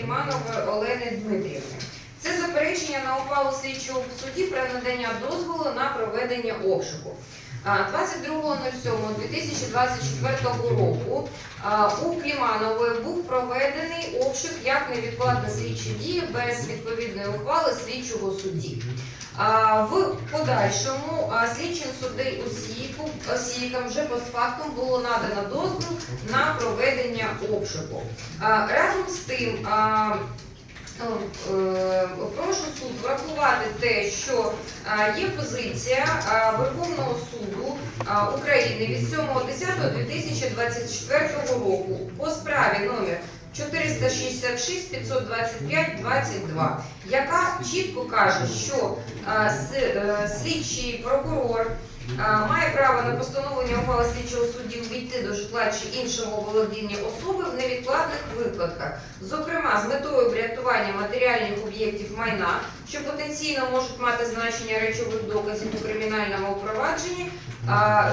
Кліманової Олени Дмитрівни. Це заперечення на опалу слідчого в суді про надання дозволу на проведення обшуку. 22.07.2024 року у Кліманової був проведений обшук як невідкладна слідчі дії без відповідної ухвали слідчого судді. В подальшому слідчим осійку, осійкам вже постфактум було надано дозвіл на проведення обшуку. Разом з тим, е, прошу суд врахувати те, що є позиція Верховного суду України від 7.10.2024 року по справі номер 466 525 22, яка чітко каже, що с- е, слідчий прокурор а, має право на постановлення ухвали слідчого судді війти до житла чи іншого володіння особи в невідкладних випадках, зокрема з метою врятування матеріальних об'єктів майна, що потенційно можуть мати значення речових доказів у кримінальному провадженні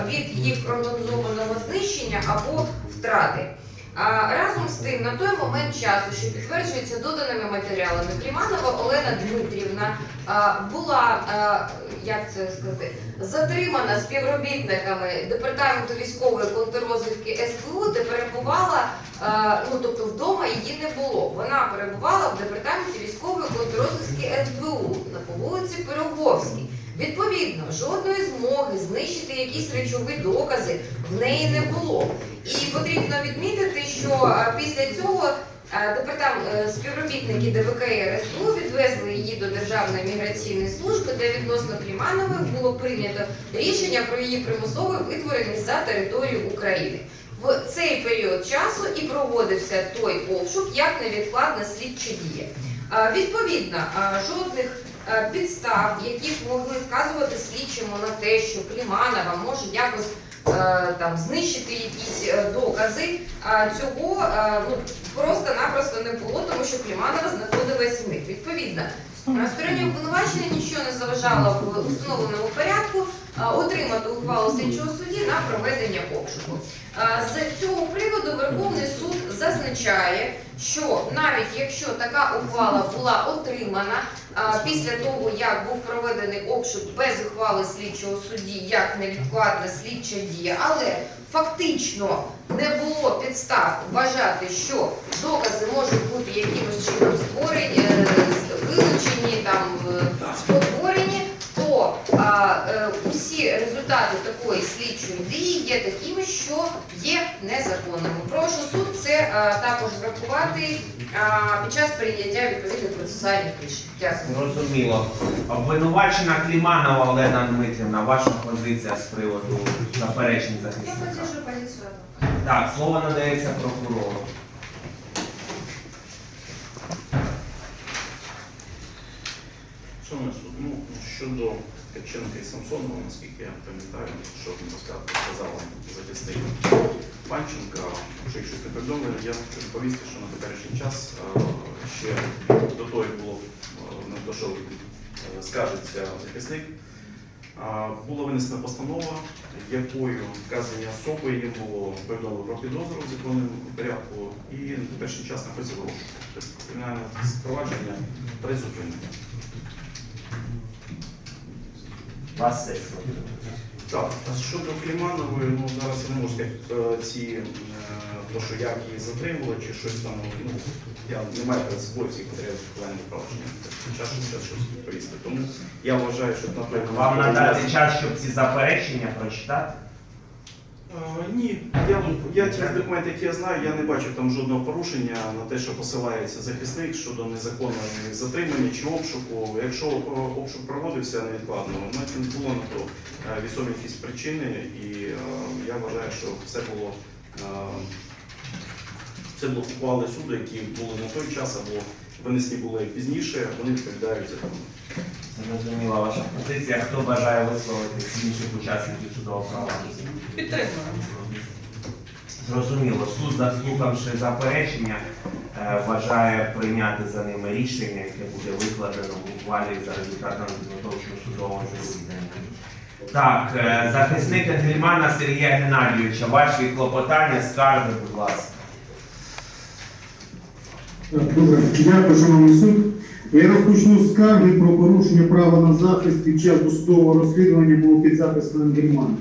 від їх організованого знищення або втрати. Разом з тим, на той момент часу, що підтверджується доданими матеріалами, Кліманова Олена Дмитрівна була, як це сказати, затримана співробітниками департаменту військової контррозвідки СБУ, де перебувала, ну тобто вдома її не було. Вона перебувала в департаменті військової контррозвідки СБУ на вулиці Пироговській. Відповідно, жодної змоги знищити якісь речові докази в неї не було. І потрібно відмітити, що після цього а, департам е, співробітники ДВКР СБУ відвезли її до Державної міграційної служби, де відносно Кліманової було прийнято рішення про її примусове витворення за територію України. В цей період часу і проводився той обшук як невідкладна слідча дія. Відповідно, жодних підстав, які могли вказувати слідчому на те, що Кліманова може якось е, там знищити якісь е, докази, цього е, ну, просто-напросто не було, тому що Кліманова знаходилась в них. Відповідно, на стороні обвинувачення нічого не заважало в установленому порядку е, отримати ухвалу слідчого судді на проведення обшуку. Е, З цього приводу Верховний суд зазначає, що навіть якщо така ухвала була отримана після того, як був проведений обшук без ухвали слідчого судді, як невідкладна слідча дія, але фактично не було підстав вважати, що докази можуть бути якимось чином створені, е, вилучені, там е, спотворені, то е, результати такої слідчої дії є такими, що є незаконними. Прошу суд це а, також врахувати а, під час прийняття відповідних процесуальних рішень. Дякую. Зрозуміло. Обвинувачена Кліманова Олена Дмитрівна, ваша позиція з приводу заперечень Я захисника. поддержу позицію. Так, слово надається прокурору. Шановний суд, ну, щодо Ткаченка і Самсонова, наскільки я пам'ятаю, що він сказала захисник Панченка, що якщо не повідомили, я хочу доповісти, що на теперішній час е, ще до того, було е, на те, що е, скажеться захисник, була винесена постанова, якою вказані особи їм було повідомлено про підозру в законному порядку і на теперішній час знаходиться в розшуку. Тобто кримінальне спровадження призупинено. Вас сесія. Так, а щодо Кліманової, ну зараз я не можу сказати, е, ці, е, то, що як її затримали, чи щось там, ну, я не маю перед собою всіх матеріалів кримінального провадження. Час час щось відповісти. Тому я вважаю, що напевно... Вам надати час, щоб ці заперечення прочитати? Е, Ні, я, я ті документи, які я знаю, я не бачу там жодного порушення на те, що посилається захисник щодо незаконного затримання чи обшуку. Якщо е, обшук проводився невідкладно, не було на то е, вісомі якісь причини, і я вважаю, що все було це було ухвали які були на той час або винесені були пізніше, вони відповідають закону. Зрозуміла ваша позиція. Хто бажає висловити з інших учасників судового? Підтримую. Зрозуміло, суд, заслухавши заперечення, е, вважає прийняти за ними рішення, яке буде викладено в ухвалі за результатами підготовчого судового засідання. Так, е, захисник Егельмана Сергія Геннадійовича, ваші клопотання, скарги, будь ласка. Добре, дякую, шановний суд. Я розпочну скарги про порушення права на захист під час досудового розслідування було під записом Ангельмана.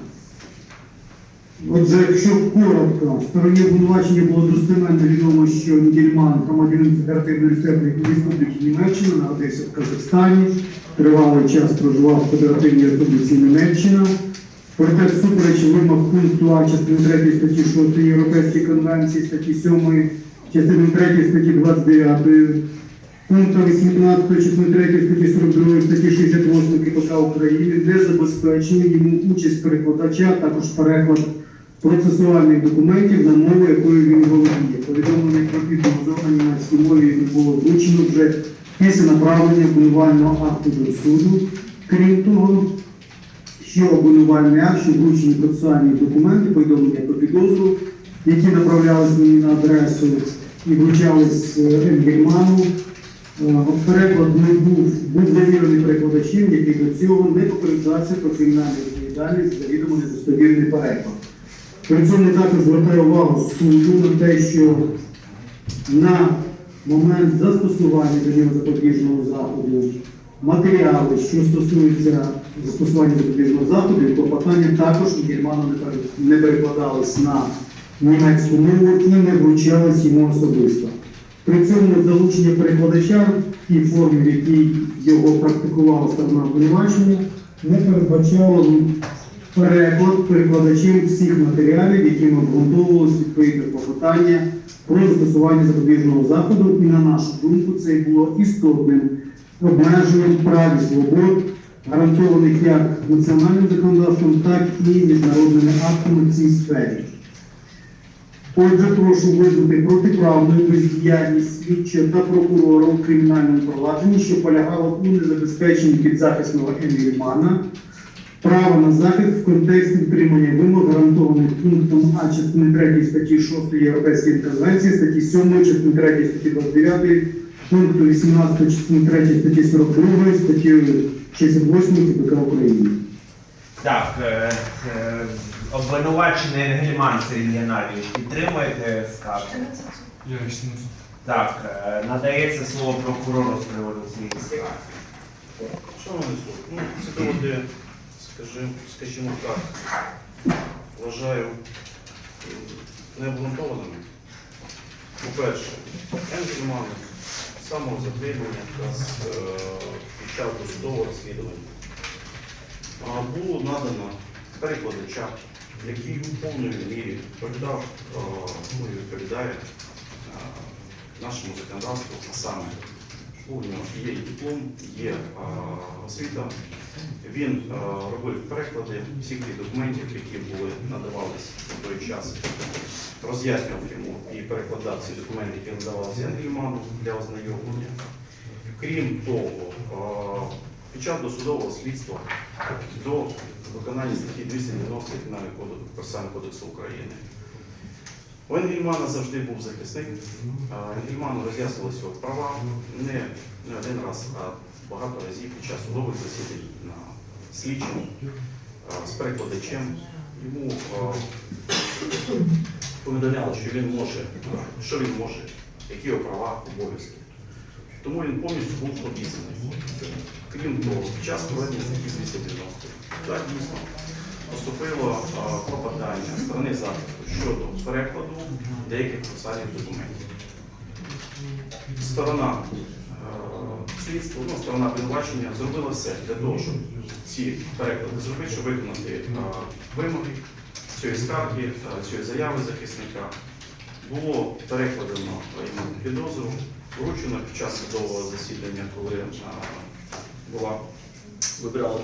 Отже, якщо коротко, стороні обвинувачення було достеменно відомо, що Нідельман, громадянин Федеративної Республіки Німеччина, народився в Казахстані, тривалий час проживав в Федеративній Республіці Німеччина. Проте всупереч вимог пункту А частини 3 статті 6 Європейської конвенції, статті 7, частини 3 статті 29, пункту 18 частини 3 статті 42 статті 68 КПК України для забезпечення йому участь перекладача, також переклад процесуальних документів на мову, якою він володіє. Повідомлення про підозру на німецькій мові було вручено вже після направлення обвинувального акту до суду. Крім того, що обвинувальний акт, що вручені процесуальні документи, повідомлення про підозру, які направлялись мені на адресу і вручались е, Енгельману. Е, Переклад не був, був завірений перекладачем, який до цього не попереджався про кримінальну відповідальність за відомо недостовірний переклад. При цьому також звертаю увагу суду на те, що на момент застосування до нього запобіжного заходу матеріали, що стосуються застосування запобіжного заходу, клопотання також пере- не перекладались на німецьку мову і не вручались йому особисто. При цьому залучення перекладача в тій формі, в якій його практикувала сторона обвинувачення, не передбачало переклад перекладачем всіх матеріалів, якими обґрунтовувалось відповідне клопотання про застосування запобіжного заходу, і на нашу думку, це було істотним обмеженням прав і свобод, гарантованих як національним законодавством, так і міжнародними актами в цій сфері. Отже, прошу визнати протиправною бездіяльність слідчого та прокурора у кримінальному провадженні, що полягало у незабезпеченні підзахисного Емілімана право на захист в контексті дотримання вимог, гарантованих пунктом А частини 3 статті 6 Європейської конвенції, статті 7 частини 3 статті 29, пункту 18 частини 3 статті 42, статті 68 КПК України. Так, е, е, обвинувачений Енгельман Сергій Геннадійович, підтримуєте скаргу? Я. Так, е, надається слово прокурору з приводу цієї скарги. Шановний суд, ну, ці доводи, скажімо, скажімо так, вважаю м, необґрунтованими. По-перше, Енгельман з самого затримання та з е, під час досудового розслідування а, було надано перекладача, який у повній мірі відповідав, е, ну, відповідає е, нашому законодавству, а саме у нього є диплом, є е, освіта. Він робив переклади всіх тих документів, які були надавались на той час. Роз'яснював йому і перекладав ці документи, які надавалися Енгельману для ознайомлення. Крім того, під час досудового слідства до виконання статті 290 Кримінального кодексу України у Енгельмана завжди був захисник. Енгельману роз'яснювалися його права не, не один раз, а багато разів під час судових засідань на слідчому з перекладачем. Йому а, повідомляли, що він може, що він може, які його права, обов'язки. Тому він повністю був обізнаний. Крім того, під час проведення статті 290 так дійсно поступило а, клопотання сторони захисту щодо перекладу деяких процесуальних документів. Сторона слідства, ну, сторона обвинувачення зробила все для того, щоб ці переклади зробити, щоб виконати вимоги цієї скарги, цієї заяви захисника. Було перекладено йому підозру, вручено під час судового засідання, коли була вибирала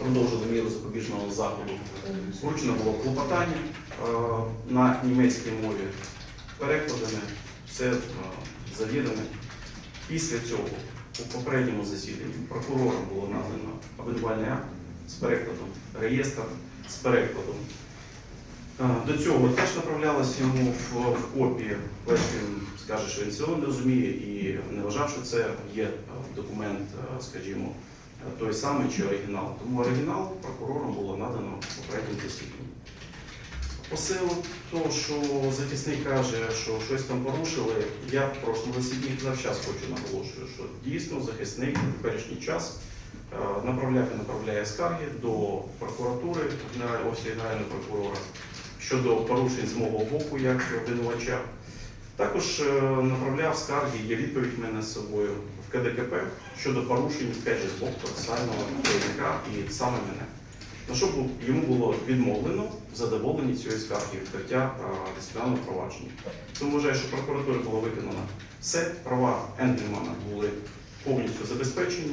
продовжили міру запобіжного заходу. Вручено було клопотання е, на німецькій мові, перекладене, все е, завірене. Після цього у попередньому засіданні прокурором було надано обвинувальний акт з перекладом, реєстр з перекладом. Е, До цього теж направлялося йому в, копії, перш він скаже, що він цього не розуміє і не вважав, що це є документ, скажімо, той самий чи оригінал. Тому оригінал прокурором було надано попередньому засіданні. посил того, що захисник каже, що щось там порушили, я в прошлому засіданні завчас хочу наголошую, що дійсно захисник в теперішній час е, направляв направляє скарги до прокуратури офісу Генерального прокурора щодо порушень з мого боку як обвинувача. Також е, направляв скарги, є відповідь мене з собою КДКП щодо порушень теж з боку процесуального керівника і саме мене. На що йому було відмовлено в задоволенні цієї скарги відкриття дисциплінарного провадження. Тому вважаю, що прокуратура була виконана все, права Енгельмана були повністю забезпечені.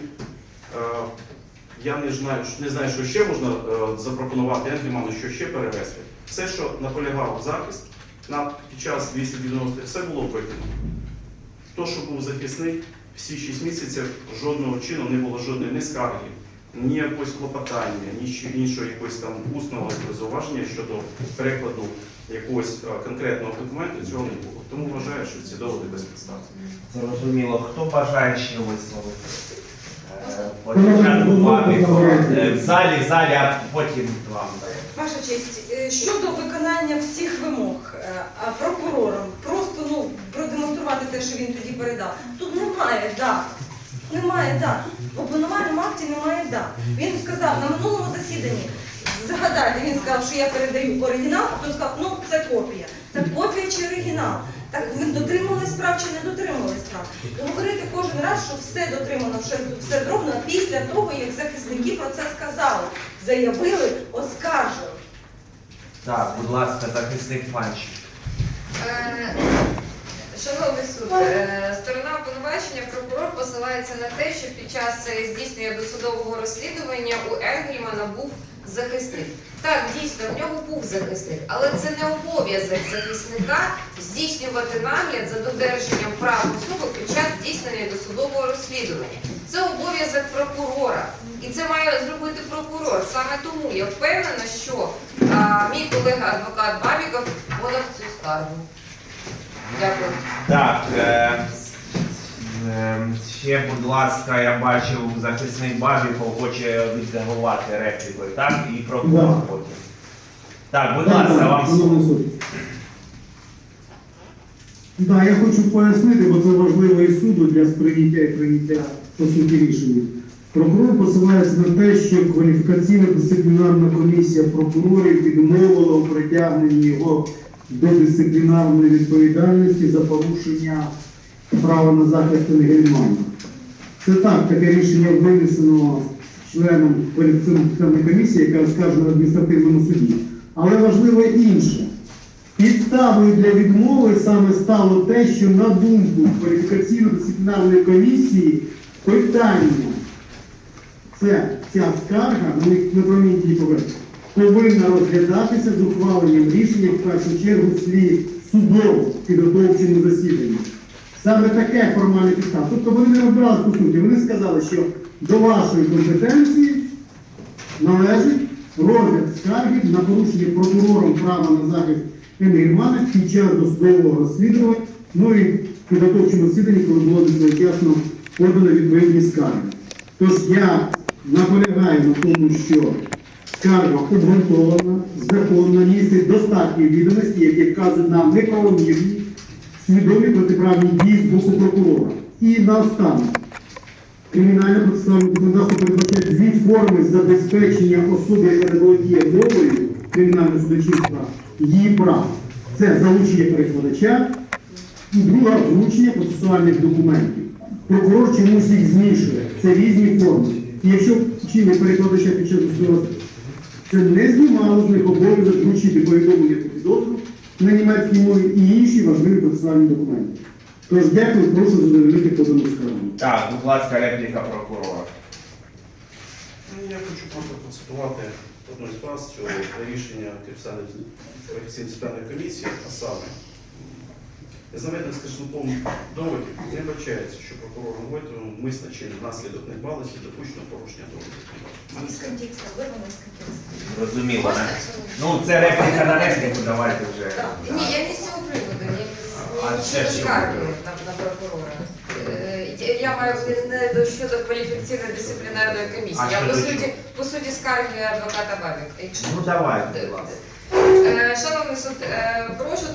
Я не знаю, не знаю, що ще можна е, запропонувати Енгельману, що ще перевести. Все, що наполягав захист на під час 290 все було виконано. То, що був захисник, всі 6 місяців жодного чину не було жодної ні скарги, ні якогось клопотання, ні іншого якогось там усного зауваження щодо перекладу якогось е, конкретного документу, цього не було. Тому вважаю, що ці доводи безпідставні. Зрозуміло, хто бажає ще висловити? Е, Ну, ну, ну, ну, е, в залі, в залі, а потім вам. Ваша честь, е, щодо виконання всіх вимог е, прокурором, просто ну продемонструвати те, що він тоді передав. Тут немає дат. Немає дат. В обвинувальному акті немає дат. Він сказав на минулому засіданні. Згадайте, він сказав, що я передаю оригінал, а потім сказав, ну це копія. Так копія чи оригінал? Так ви дотримувались справ чи не дотримувались справ? І говорити кожен раз, що все дотримано, що все зроблено після того, як захисники про це сказали, заявили, оскаржили. Так, будь ласка, захисник Панчик. Е, Шановний суд, е, сторона обвинувачення прокурор посилається на те, що під час е, здійснення досудового розслідування у Енгрімана був захисник. Так, дійсно, в нього був захисник, але це не обов'язок захисника здійснювати нагляд за додержанням прав особи під час здійснення досудового розслідування. Це обов'язок прокурора. І це має зробити прокурор. Саме тому я впевнена, що а, мій колега адвокат Бабіков подав цю скаргу. Дякую. Так, е, ще, будь ласка, я бачив, захисник Бабіков хоче відреагувати реплікою, так? І прокурор потім. Так, будь ласка, вам слово. Так, я хочу пояснити, бо це важливо і суду для сприйняття і прийняття по суті рішення. Прокурор посилається на те, що кваліфікаційна дисциплінарна комісія прокурорів відмовила у притягненні його до дисциплінарної відповідальності за порушення права на захист Енгельмана. Це так, таке рішення винесено членом кваліфікаційної комісії, яка оскаржена в адміністративному суді. Але важливо інше. Підставою для відмови саме стало те, що на думку кваліфікаційно-дисциплінарної комісії питання, це ця скарга, на промінні поверхні, повинна розглядатися з ухваленням рішення в першу чергу слід судово підготовчому засіданні. Саме таке формальне підстав. Тобто вони не розбиралися по суті. Вони сказали, що до вашої компетенції належить розгляд скарги на порушення прокурором права на захист Енгельмана під час досудового розслідування, ну і підготовчому засіданні, коли було несвоєчасно подано відповідні скарги. Тож я наполягаю на тому, що скарга обґрунтована, законна, містить достатні відомості, які вказують на неправомірні свідомі протиправні дії з боку прокурора. І наостанок. Кримінальне процесуальне законодавство передбачає дві форми забезпечення особи, яка не володіє мовою кримінального судочинства, її прав. Це залучення перекладача і друга озвучення процесуальних документів. Прокурор чомусь їх змішує. Це різні форми. І якщо вчили перекладача під час судового це не знімало з них обов'язок вручити повідомлення про підозру на німецькій мові і інші важливі процесуальні документи. Тож дякую, прошу задовольнити подану скаргу. Так, будь ласка, репліка прокурора. Ну, Я хочу просто процитувати одну з вас, цього рішення Київської спеціальної комісії, а саме з наведених скажімо, доводів не що прокурором Войтовим мисно чи внаслідок недбалості допущено порушення доводів. Із контексту, вирвано з контексту. Зрозуміло. Можна? Ну, це репліка на репліку, давайте вже. Ні, я не з цього приводу, я не буде? на, на прокурора. Е, я- Я маю не- не до щодо кваліфікаційно-дисциплінарної комісії, А а по суті, по суті скарги адвоката Бабік. Ну, давайте, будь ласка. Е, Шановний суд, е, прошу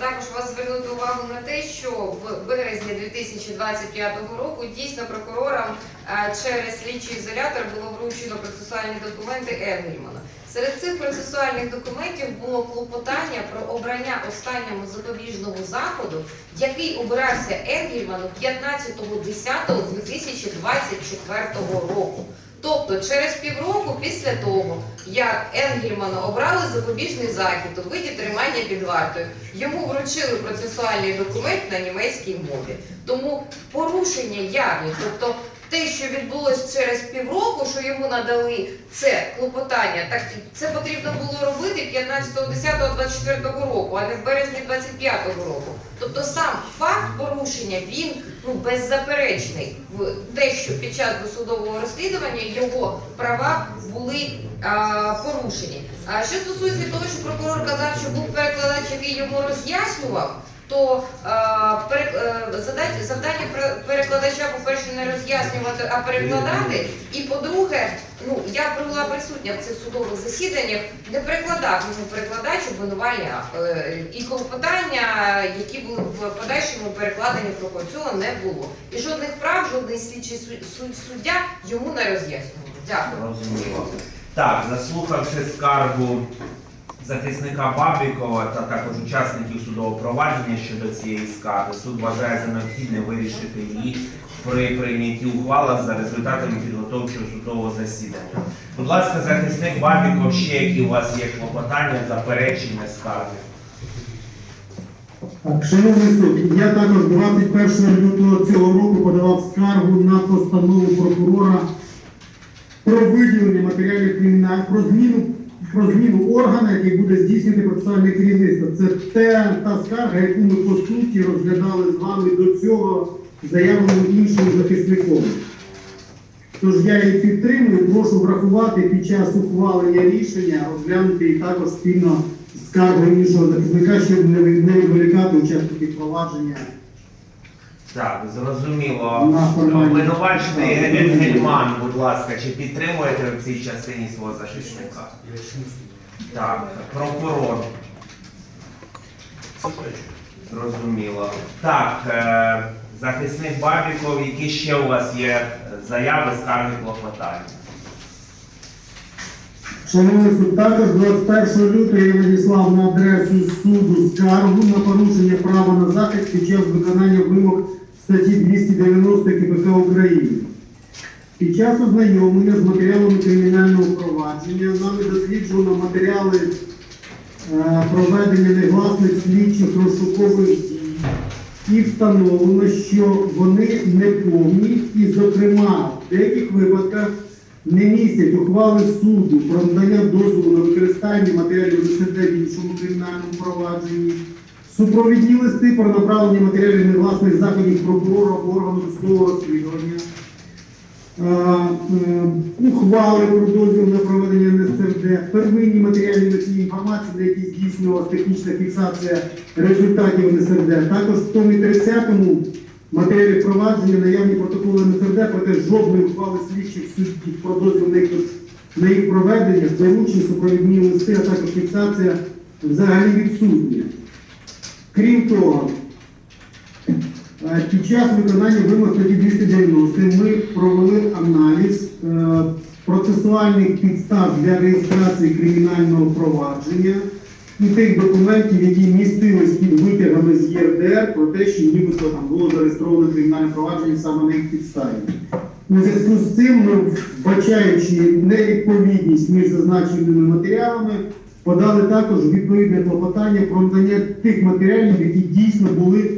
також вас звернути увагу на те, що в березні 2025 року дійсно прокурорам е, через слідчий ізолятор було вручено процесуальні документи Енгельмана. Серед цих процесуальних документів було клопотання про обрання останньому запобіжного заходу, який обирався Енгельману 15.10.2024 року. Тобто через півроку після того, як Енгельмана обрали запобіжний захід у виді тримання під вартою, йому вручили процесуальний документ на німецькій мові. Тому порушення явні, тобто те, що відбулось через півроку, що йому надали це клопотання, так це потрібно було робити 15.10.24 року, а не в березні 25 року. Тобто сам факт порушення він ну беззаперечний в те, що під час досудового розслідування його права були а, порушені. А що стосується того, що прокурор казав, що був перекладач, який йому роз'яснював. То е, задач- завдання перекладача, по-перше, не роз'яснювати, а перекладати. І по-друге, ну я була присутня в цих судових засіданнях, не перекладав йому перекладач обвинувальний. Е, і клопотання, які були в подальшому перекладені прокурор, цього не було. І жодних прав, жодний слідчий су- су- суддя йому не роз'яснював. Дякую. Так, заслухавши скаргу захисника Бабікова та також учасників судового провадження щодо цієї скарги, суд вважає за необхідне вирішити її при прийнятті ухвали за результатами підготовчого судового засідання. Будь ласка, захисник Бабіков, ще які у вас є клопотання, заперечення скарги. Шановний суд, я також 21 лютого цього року подавав скаргу на постанову прокурора про виділення матеріалів кримінальних про зміну про зміну органу, який буде здійснювати процесуальне керівництво. Це те, та скарга, яку ми по суті розглядали з вами до цього заявленим іншим захисником. Тож я її підтримую, прошу врахувати під час ухвалення рішення, розглянути і також спільно з скаргою іншого захисника, щоб не відволікати учасників провадження. Так, зрозуміло. На формальні- Обвинувачений Гельман, будь ласка, чи підтримуєте в цій частині свого захисника? Так, прокурор. Зрозуміло. Так, е, захисник Бабіков, які ще у вас є заяви, скарги, клопотання? Шановний суд, також 21 лютого я надіслав на адресу суду скаргу на порушення права на захист під час виконання вимог статті 290 КПК України. Під час ознайомлення з матеріалами кримінального провадження нами досліджувано матеріали е, проведення негласних слідчих розшукових дій і встановлено, що вони неповні і, зокрема, в деяких випадках не містять ухвали суду про надання дозволу на використання матеріалів ДСД в іншому кримінальному провадженні, супровідні листи про направлення матеріалів негласних заходів прокурора органу судового розслідування, е, ухвали про дозвіл на проведення НСРД, первинні матеріальні носії інформації, на які здійснювалася технічна фіксація результатів НСРД. Також в тому 30-му матеріалі провадження наявні протоколи НСРД, проте жодної ухвали слідчих суддів про дозвіл на їх, на їх проведення, доручні супровідні листи, а також фіксація взагалі відсутня. Крім того, Е, Під час виконання вимог статті 290 ми провели аналіз е, процесуальних підстав для реєстрації кримінального провадження і тих документів, які містились під витягами з ЄРДР про те, що нібито там було зареєстровано кримінальне провадження саме на їх підставі. У зв'язку з цим ми, вбачаючи невідповідність між зазначеними матеріалами, подали також відповідне клопотання про надання тих матеріалів, які дійсно були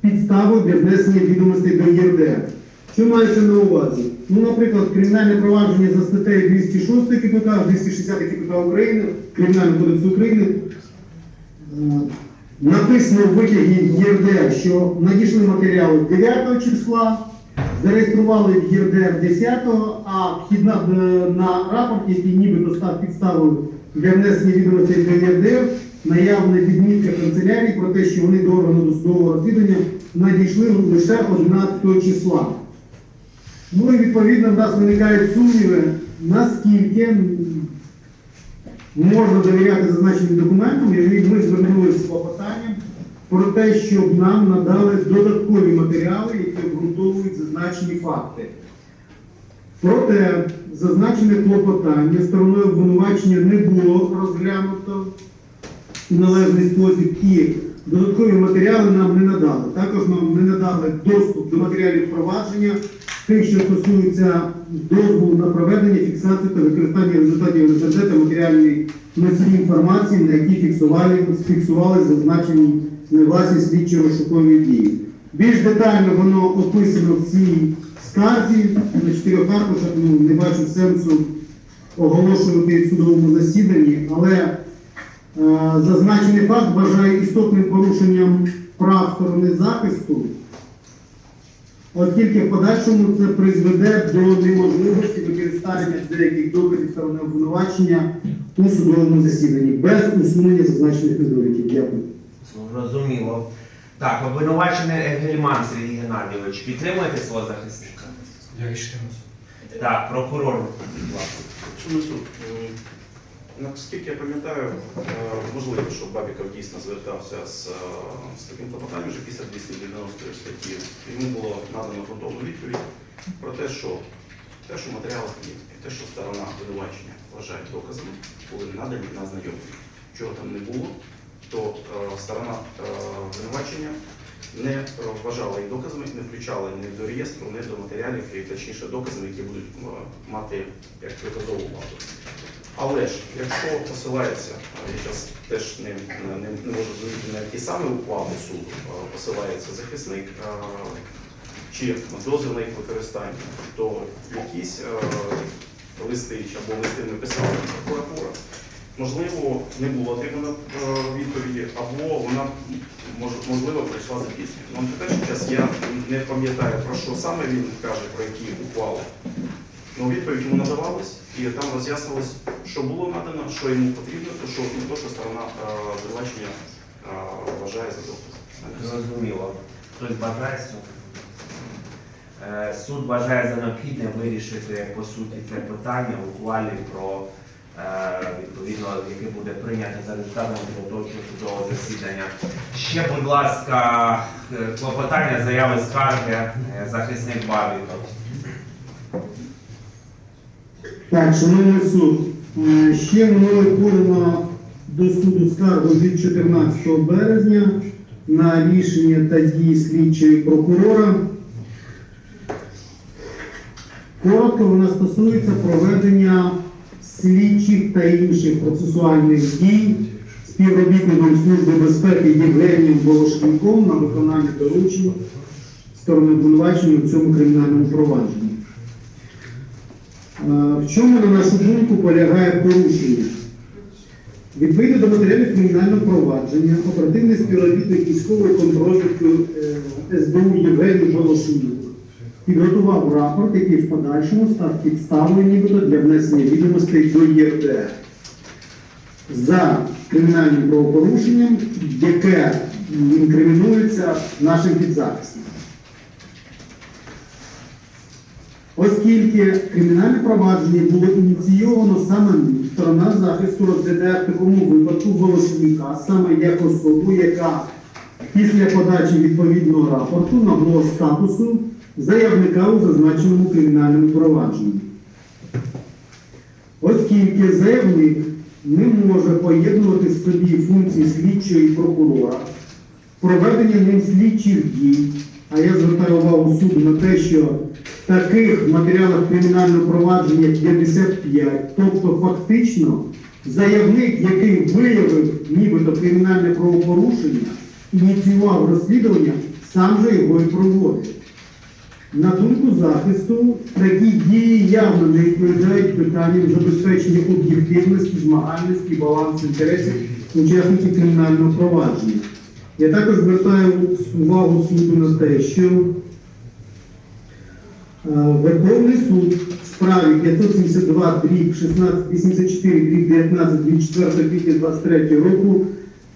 підставою для внесення відомостей до ЄРДР. Що мається на увазі? Ну, наприклад, кримінальне провадження за статтею 206 КПК, 260 КПК України, Кримінального кодексу України, е, написано в витягі ЄРДР, що надійшли матеріали 9 числа, зареєстрували в ЄРДР 10-го, а вхідна е, на рапорт, який нібито став підставою для внесення відомостей до ЄРДР, наявна відмітка канцелярії про те, що вони до органу досудового розслідування надійшли лише 11 числа. Ну і відповідно в нас виникають сумніви, наскільки можна довіряти зазначеним документам, і ми звернулися з клопотанням про те, щоб нам надали додаткові матеріали, які обґрунтовують зазначені факти. Проте зазначене клопотання стороною обвинувачення не було розглянуто у належний спосіб і додаткові матеріали нам не надали. Також нам не надали доступ до матеріалів провадження, тих, що стосуються дозволу на проведення, фіксацію та використання результатів НСЗ та матеріальної носії інформації, на які фіксували, фіксували зазначені власні слідчі розшукові дії. Більш детально воно описано в цій скарзі на чотирьох аркушах, ну, не бачу сенсу оголошувати в судовому засіданні, але е, зазначений факт вважає істотним порушенням прав сторони захисту, оскільки в подальшому це призведе до неможливості використання деяких доказів сторони обвинувачення у судовому засіданні без усунення зазначених недоліків. Дякую. Зрозуміло. Так, обвинувачений Егельман Сергій Геннадійович, підтримуєте свого захисника? Я рішення Так, прокурор, ласка. Суд, наскільки я пам'ятаю, е, можливо, що Бабіков дійсно звертався з, е, з таким клопотанням вже після 290 статті. Йому було надано грунтовну відповідь про те, що те, що матеріал є, і те, що сторона обвинувачення вважає доказами, були надані на знайомлення. Чого там не було, то е, сторона е, обвинувачення не вважала їх доказами, не включала ні до реєстру, ні до матеріалів, і точніше доказами, які будуть е, мати як доказову владу. Але ж, якщо посилається, е, я зараз теж не, не, не можу зрозуміти, на які саме ухвали суду е, посилається захисник, чи дозвіл на їх використання, то якісь листи або листи не писала прокуратура, можливо, не було отримано е, відповіді, або вона мож- можливо прийшла запізно. Ну, на перший час я не пам'ятаю про що саме він каже, про які ухвали. Ну, відповідь йому надавалась, і там роз'яснилось, що було надано, що йому потрібно, то що ну, то, що сторона е, обвинувачення е, вважає за доказ. Зрозуміло. Хтось бажає? Е, Суд вважає за необхідне вирішити по суті це питання ухвалі про е, відповідно, яке буде прийнято за результатами підготовчого судового засідання. Ще, будь ласка, е, клопотання заяви скарги е, захисник Бабіков. Так, шановний суд, е, ще мною подано до суду скаргу від 14 березня на рішення та дії слідчої прокурора. Коротко вона стосується проведення слідчих та інших процесуальних дій співробітником Служби безпеки Євгенієм Волошенком на виконання доручень сторони обвинувачення в цьому кримінальному провадженні. Е, В чому, на нашу думку, полягає порушення? Відповідно до матеріалів кримінального провадження, оперативний співробітник військової контрозвідки е, СБУ Євгеній Волошенюк підготував рапорт, який в подальшому став підставою нібито для внесення відомостей до ЄРДР за кримінальним правопорушенням, яке інкримінується нашим підзахисним. Оскільки кримінальне провадження було ініційовано саме сторона захисту розглядає в такому випадку Волошенюка саме як особу, яка після подачі відповідного рапорту набула статусу заявника у зазначеному кримінальному провадженні. Оскільки заявник не може поєднувати в собі функції слідчого і прокурора, проведення ним слідчих дій, а я звертаю увагу суду на те, що в таких матеріалах кримінального провадження 55, тобто фактично заявник, який виявив нібито кримінальне правопорушення, ініціював розслідування, сам же його і проводить. На думку захисту, такі дії явно не відповідають питанням забезпечення об'єктивності, змагальності, балансу інтересів учасників кримінального провадження. Я також звертаю увагу суду на те, що е, Верховний суд в справі 572 дріб 1684 дріб 19 від 4 квітня 23 року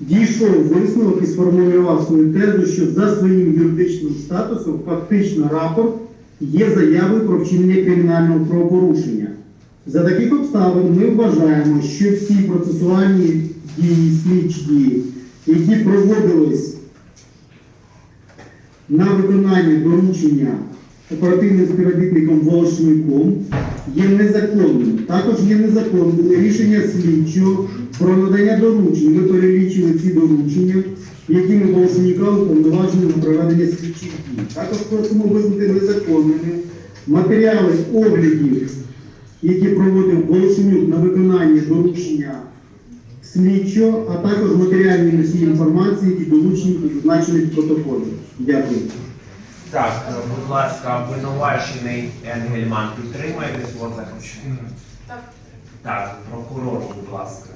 дійшов висновок і сформулював свою тезу, що за своїм юридичним статусом фактично рапорт є заявою про вчинення кримінального правопорушення. За таких обставин ми вважаємо, що всі процесуальні дії, слідчі дії, які проводились на виконання доручення оперативним співробітником Волошником, є незаконним. Також є незаконним рішення слідчого про надання доручень. Ми перелічили ці доручення, якими Волошника уповноважені на проведення слідчих дій. Також просимо визнати незаконними матеріали оглядів, які проводив Волошенюк на виконання доручення слідчого, а також матеріальні носії інформації, які долучені до зазначених протоколів. Дякую. Так, е, будь ласка, обвинувачений Енгельман підтримуєте свого захисника? Так. Так, прокурор, будь ласка.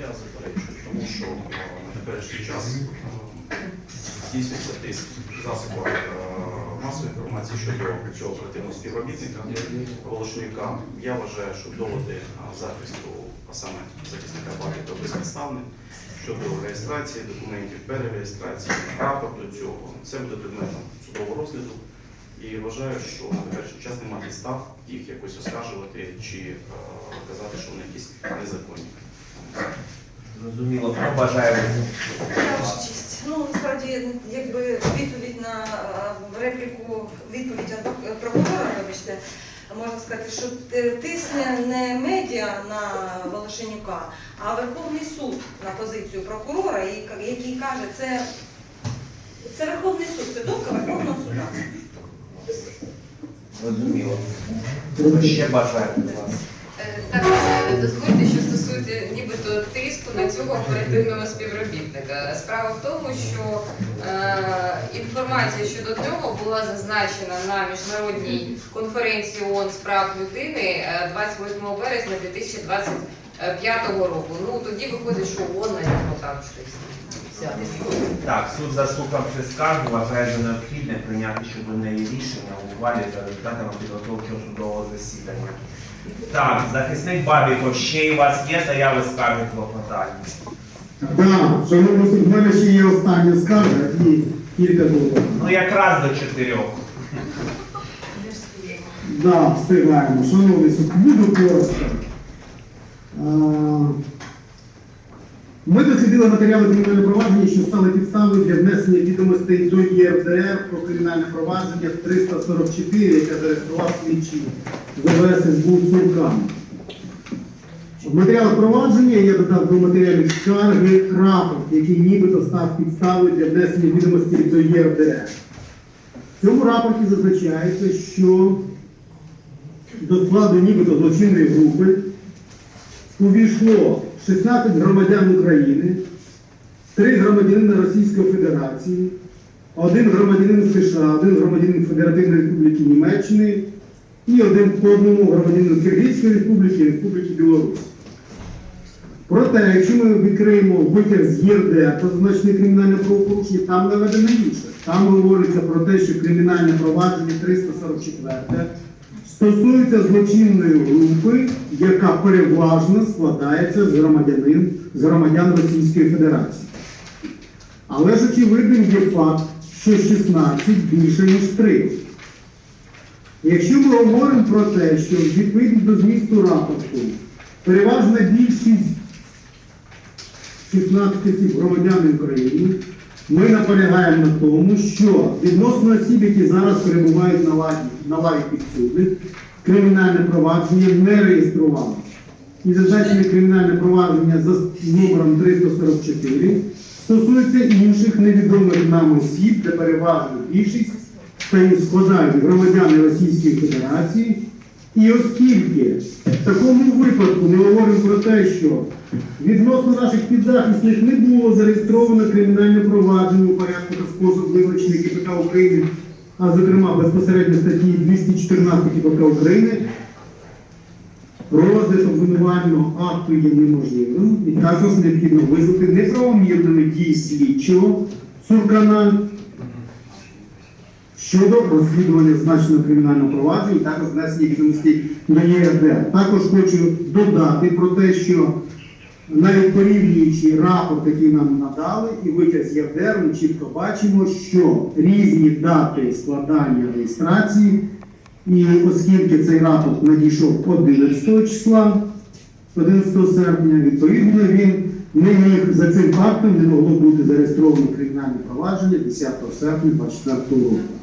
Я заперечую, тому що е, на теперішній час е, здійснюється тиск в засобах е, масової інформації щодо цього оперативного співробітника Волошнюка. Я вважаю, що доводи е, захисту, а саме захисника Бакета безпідставні щодо реєстрації документів, перереєстрації, рапорту цього. Це буде предметом судового розгляду. І вважаю, що на час немає підстав їх якось оскаржувати чи е, казати, що вони якісь незаконні. Зрозуміло, хто бажає Ваша. Ну, насправді, якби відповідь на е, репліку, відповідь прокурора, вибачте, можна сказати, що тисне не медіа на Волошенюка, а Верховний суд на позицію прокурора, і- який каже, це, це Верховний суд, це думка Верховного суду. Зрозуміло. Хто ще будь ласка. Е, Так, дозвольте, що стосується нібито тиску на цього оперативного співробітника. Справа в тому, що е, інформація щодо нього була зазначена на міжнародній конференції ООН з прав людини е, 28 березня 2025 року. Ну тоді виходить, що ООН на нього там щось. Так, суд заслухавши скаргу, вважає за необхідне прийняти щодо неї рішення у ухвалі за результатами підготовчого судового засідання. Так, захисник Бабіко, ще й у вас є заяви скарги клопотання? Так, шановний суд, в мене ще є остання скарга і кілька доларів. Ну якраз до чотирьох. Да, встигаємо. Шановний суд, буду коротко. А, Ми дослідили матеріали кримінального провадження, що стали підставою для внесення відомостей до ЄРДР про кримінальне провадження 344, яке зареєстрував слідчий з ОВС СБУ Цуркан. В матеріалах провадження я додав до матеріалів скарги рапорт, який нібито став підставою для внесення відомостей до ЄРДР. В цьому рапорті зазначається, що до складу нібито злочинної групи увійшло 16 громадян України, 3 громадянина Російської Федерації, один громадянин США, один громадянин Федеративної Республіки Німеччини і один по одному громадянину Киргизької Республіки і Республіки Білорусь. Проте, якщо ми відкриємо витяг з ЄРД про зазначене кримінальне правопорушення, там наведено інше. Там говориться про те, що кримінальне провадження 344 стосується злочинної групи, яка переважно складається з громадянин з громадян Російської Федерації. Але ж очевидним є факт, що 16 більше ніж 3. Якщо ми говоримо про те, що відповідно до змісту рапорту переважна більшість 16 громадян України, ми наполягаємо на тому, що відносно осіб, які зараз перебувають на лаві, на лаві підсудних, кримінальне провадження не реєструвалося. І зазначене кримінальне провадження за номером 344 стосується інших невідомих нам осіб, де переважна більшість та складають громадяни Російської Федерації. І оскільки в такому випадку ми говоримо про те, що відносно наших підзахисних не було зареєстровано кримінальне провадження у порядку та спосіб визначений КПК України, а зокрема безпосередньо статті 214 КПК України, розгляд обвинувального акту є неможливим. І також необхідно визнати неправомірними дії слідчого Цуркана щодо розслідування значеного кримінального провадження і також внесення відомостей до ЄРДР. Також хочу додати про те, що навіть порівнюючи рапорт, який нам надали, і витяг з ЄРДР, ми чітко бачимо, що різні дати складання реєстрації І оскільки цей рапорт надійшов 11 числа, 11 серпня, відповідно, він не міг за цим фактом не могло бути зареєстровано кримінальне провадження 10 серпня 2024 року.